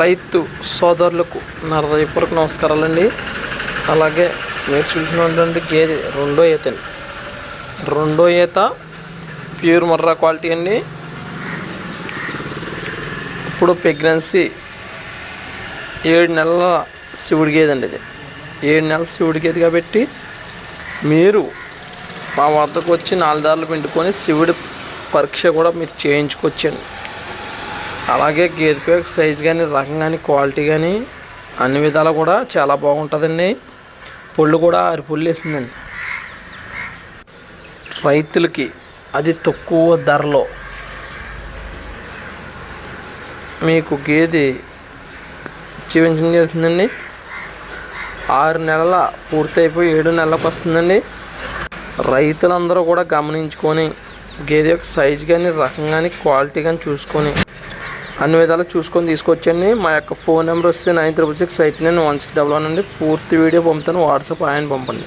రైతు సోదరులకు నా హృదయపూర్వక నమస్కారాలండి. అలాగే మీరు చూసినటువంటి గేదె రెండో ఈతని రెండో ఈత ప్యూర్ మర్రా క్వాలిటీ అండి. ఇప్పుడు ప్రెగ్నెన్సీ ఏడు నెలల శివుడి గేదె అండి ఇది. ఏడు నెలల శివుడి గేదె కాబట్టి మీరు మా వద్దకు వచ్చి నాలుగు దారులు పిండుకొని శివుడి పరీక్ష కూడా మీరు చేయించుకొచ్చండి అలాగే గేదె పేక సైజ్ కానీ రకం కానీ క్వాలిటీ కానీ అన్ని విధాలు కూడా చాలా బాగుంటుందండి. పుళ్ళు కూడా ఆరు పుళ్ళు వేస్తుందండి. రైతులకి అది తక్కువ ధరలో మీకు గేదె జీవించడం జరుగుతుందండి. ఆరు నెలల పూర్తయిపోయి ఏడు నెలలకు వస్తుందండి. రైతులందరూ కూడా గమనించుకొని గేదె యొక్క సైజ్ కానీ రకం కానీ క్వాలిటీ కానీ చూసుకొని అన్ని విధాలు చూసుకొని తీసుకొచ్చండి. మా యొక్క ఫోన్ నెంబర్ వస్తే nine triple six eight nine one six double one అండి. పూర్తి వీడియో పంపుతాను. వాట్సాప్ ఆయన పంపండి.